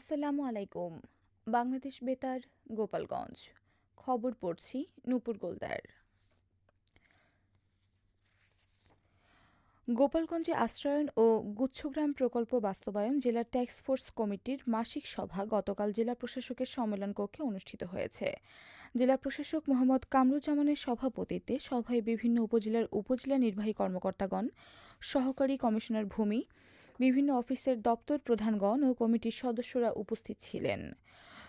আসসালামু আলাইকুম, বাংলাদেশ বেতার, গোপালগঞ্জ। খবর পড়ছি নূপুর গোলদার। গোপালগঞ্জে আশ্রয়ন ও গুচ্ছগ্রাম প্রকল্প বাস্তবায়ন জেলা ফোর্স কমিটির মাসিক সভা গতকাল জেলা প্রশাসকের সম্মেলন কক্ষে অনুষ্ঠিত হয়েছে। জেলা প্রশাসক মোহাম্মদ কামরুজ্জামানের সভাপতিত্বে সভায় বিভিন্ন উপজেলার উপজেলা নির্বাহী কর্মকর্তাগণ, সহকারী কমিশনার ভূমি বিভিন্ন অফিসের দপ্তর প্রধানগণ ও কমিটির সদস্যরা উপস্থিত ছিলেন।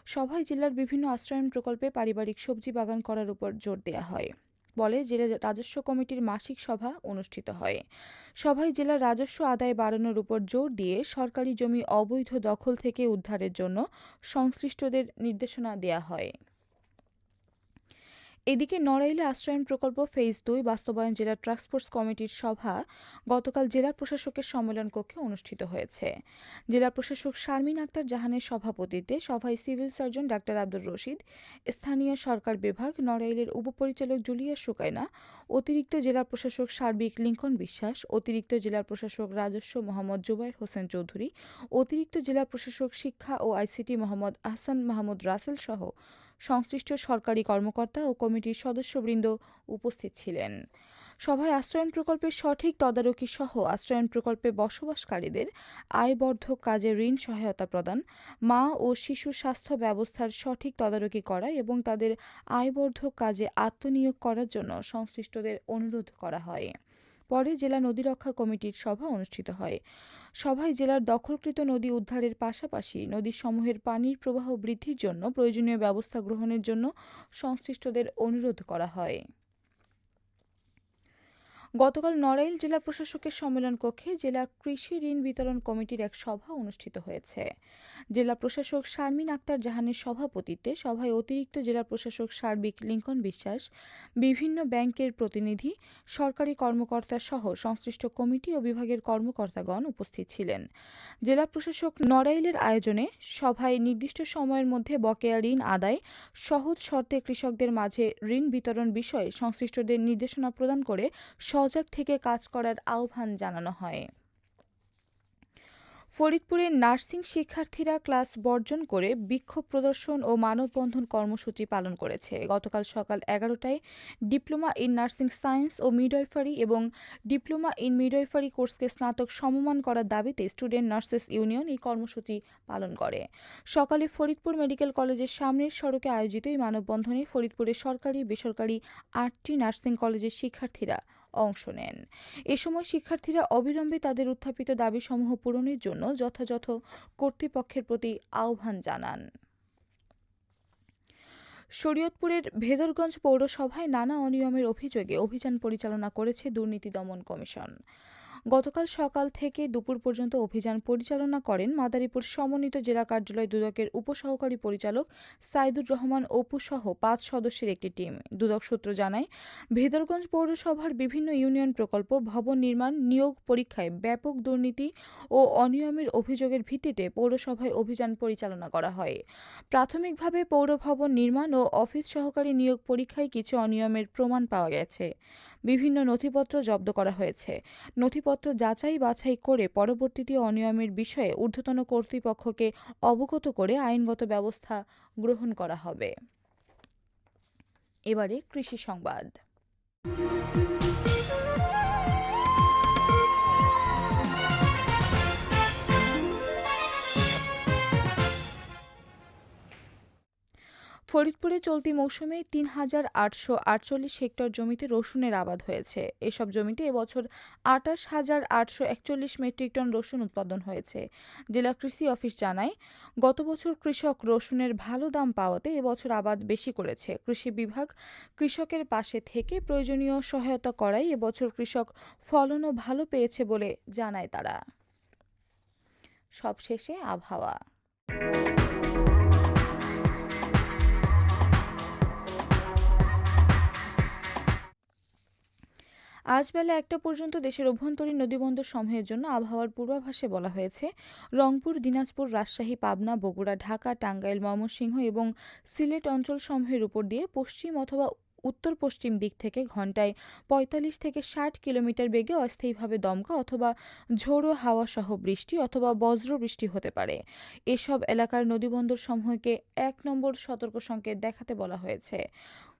সভায় জেলার বিভিন্ন আশ্রয়ন প্রকল্পে পারিবারিক সবজি বাগান করার উপর জোর দেওয়া হয়। বলে জেলা রাজস্ব কমিটির মাসিক সভা অনুষ্ঠিত হয়। সভায় জেলার রাজস্ব আদায় বাড়ানোর উপর জোর দিয়ে সরকারি জমি অবৈধ দখল থেকে উদ্ধারের জন্য সংশ্লিষ্টদের নির্দেশনা দেয়া হয়। এদিকে নড়াইলে আশ্রয়ন প্রকল্প ফেজ দুই বাস্তবায়ন জেলা ট্রান্সপোর্টস কমিটির সভা গতকাল জেলা প্রশাসকের সম্মেলন কক্ষে অনুষ্ঠিত হয়েছে। জেলা প্রশাসক শারমিন আক্তার জাহানের সভাপতিত্বে সভায় civil surgeon doctor Abdur Rashid, স্থানীয় সরকার বিভাগ, নড়াইলের উপপরিচালক জুলিয়া সুকাইনা, অতিরিক্ত জেলা প্রশাসক সার্বিক লিঙ্কন বিশ্বাস, অতিরিক্ত জেলা প্রশাসক রাজস্ব মোহাম্মদ জুবাইর হোসেন চৌধুরী, অতিরিক্ত জেলা প্রশাসক শিক্ষা ও আইসিটি মোহাম্মদ আহসান মাহমুদ রাসেল সহ সংশ্লিষ্ট সরকারি কর্মকর্তা ও কমিটির সদস্যবৃন্দ উপস্থিত ছিলেন। সভায় আশ্রয়ন প্রকল্পের সঠিক তদারকি সহ আশ্রয়ন প্রকল্পে বসবাসকারীদের আয়বর্ধক কাজে ঋণ সহায়তা প্রদান, মা ও শিশু স্বাস্থ্য ব্যবস্থার সঠিক তদারকি করা এবং তাদের আয়বর্ধক কাজে আত্মনিয়োগ করার জন্য সংশ্লিষ্টদের অনুরোধ করা হয়। পরে জেলা নদী রক্ষা কমিটির সভা অনুষ্ঠিত হয়। সভায় জেলার দখলকৃত নদী উদ্ধারের পাশাপাশি নদী সমূহের পানির প্রবাহ বৃদ্ধির জন্য প্রয়োজনীয় ব্যবস্থা গ্রহণের জন্য সংশ্লিষ্টদের অনুরোধ করা হয়। গতকাল নড়াইল জেলা প্রশাসকের সম্মেলন কক্ষে জেলা কৃষি ঋণ বিতরণ কমিটির এক সভা অনুষ্ঠিত হয়েছে। জেলা প্রশাসক শারমিন আক্তার জাহানের সভাপতিত্বে সভায় অতিরিক্ত জেলা প্রশাসক সার্বিক লিঙ্কন বিশ্বাস, বিভিন্ন ব্যাংকের প্রতিনিধি, সরকারি কর্মকর্তা সহ সংশ্লিষ্ট কমিটি ও বিভাগের কর্মকর্তাগণ উপস্থিত ছিলেন। জেলা প্রশাসক নড়াইলের আয়োজনে সভায় নির্দিষ্ট সময়ের মধ্যে বকেয়া ঋণ আদায়, সহজ শর্তে কৃষকদের মাঝে ঋণ বিতরণ বিষয়ে সংশ্লিষ্টদের নির্দেশনা প্রদান করে সজাগ থেকে কাজ করার আহ্বান জানানো হয়। ফরিদপুরের নার্সিং শিক্ষার্থীরা ক্লাস বর্জন করে বিক্ষোভ প্রদর্শন ও মানববন্ধন কর্মসূচি পালন করেছে। গতকাল সকাল এগারোটায় ডিপ্লোমা ইন নার্সিং সায়েন্স ও মিডওয়াইফারি এবং ডিপ্লোমা ইন মিডওয়াইফারি কোর্সকে স্নাতক সমমান করার দাবিতে স্টুডেন্ট নার্সেস ইউনিয়ন এই কর্মসূচি পালন করে। সকালে ফরিদপুর মেডিকেল কলেজের সামনের সড়কে আয়োজিত এই মানববন্ধনে ফরিদপুরের সরকারি বেসরকারি আটটি নার্সিং কলেজের শিক্ষার্থীরা অংশ নেন। এ সময় শিক্ষার্থীরা অবিলম্বে তাদের উত্থাপিত দাবিসমূহ পূরণের জন্য যথাযথ কর্তৃপক্ষের প্রতি আহ্বান জানান। শরীয়তপুরের ভেদরগঞ্জ পৌরসভায় নানা অনিয়মের অভিযোগে অভিযান পরিচালনা করেছে দুর্নীতি দমন কমিশন। গতকাল সকাল থেকে দুপুর পর্যন্ত অভিযান পরিচালনা করেন মাদারীপুর সমন্বিত জেলা কার্যালয় দুদকের উপসহকারী পরিচালক সাইদুর রহমান অপু সহ পাঁচ সদস্যের একটি টিম। দুদক সূত্র জানায়, ভেদরগঞ্জ পৌরসভার বিভিন্ন ইউনিয়ন প্রকল্প, ভবন নির্মাণ, নিয়োগ পরীক্ষায় ব্যাপক দুর্নীতি ও অনিয়মের অভিযোগের ভিত্তিতে পৌরসভায় অভিযান পরিচালনা করা হয়। প্রাথমিকভাবে পৌর ভবন নির্মাণ ও অফিস সহকারী নিয়োগ পরীক্ষায় কিছু অনিয়মের প্রমাণ পাওয়া গেছে। বিভিন্ন নথিপত্র জব্দ করা হয়েছে। নথিপত্র যাচাই বাছাই করে পরবর্তীতে অনিয়মের বিষয়ে ঊর্ধ্বতন কর্তৃপক্ষকে অবগত করে আইনগত ব্যবস্থা গ্রহণ করা হবে। এবারে কৃষি সংবাদ। ফরিদপুরে চলতি মৌসুমে তিন হাজার আটশো আটচল্লিশ হেক্টর জমিতে রসুনের আবাদ হয়েছে। এসব জমিতে এবছর আটাশ হাজার আটশো একচল্লিশ মেট্রিক টন রসুন উৎপাদন হয়েছে। জেলা কৃষি অফিস জানায়, গত বছর কৃষক রসুনের ভালো দাম পাওয়াতে এবছর আবাদ বেশি করেছে। কৃষি বিভাগ কৃষকের পাশে থেকে প্রয়োজনীয় সহায়তা করায় এবছর কৃষক ফলনও ভালো পেয়েছে বলে জানায় তারা। সবশেষে আবহাওয়া। আজ বেলা একটা পর্যন্ত দেশের অভ্যন্তরীণ নদীবন্দর সমূহের জন্য আবহাওয়ার পূর্বাভাসে বলা হয়েছে, রংপুর, দিনাজপুর, রাজশাহী, পাবনা, বগুড়া, ঢাকা, টাঙ্গাইল, ময়মনসিংহ এবং সিলেট অঞ্চলসমূহের উপর দিয়ে পশ্চিম অথবা উত্তর পশ্চিম দিক থেকে ঘন্টায় পঁয়তাল্লিশ থেকে ষাট কিলোমিটার বেগে অস্থায়ীভাবে দমকা অথবা ঝোড়ো হাওয়া সহ বৃষ্টি অথবা বজ্র বৃষ্টি হতে পারে। এসব এলাকার নদীবন্দর সমূহকে এক নম্বর সতর্ক সংকেত দেখাতে বলা হয়েছে।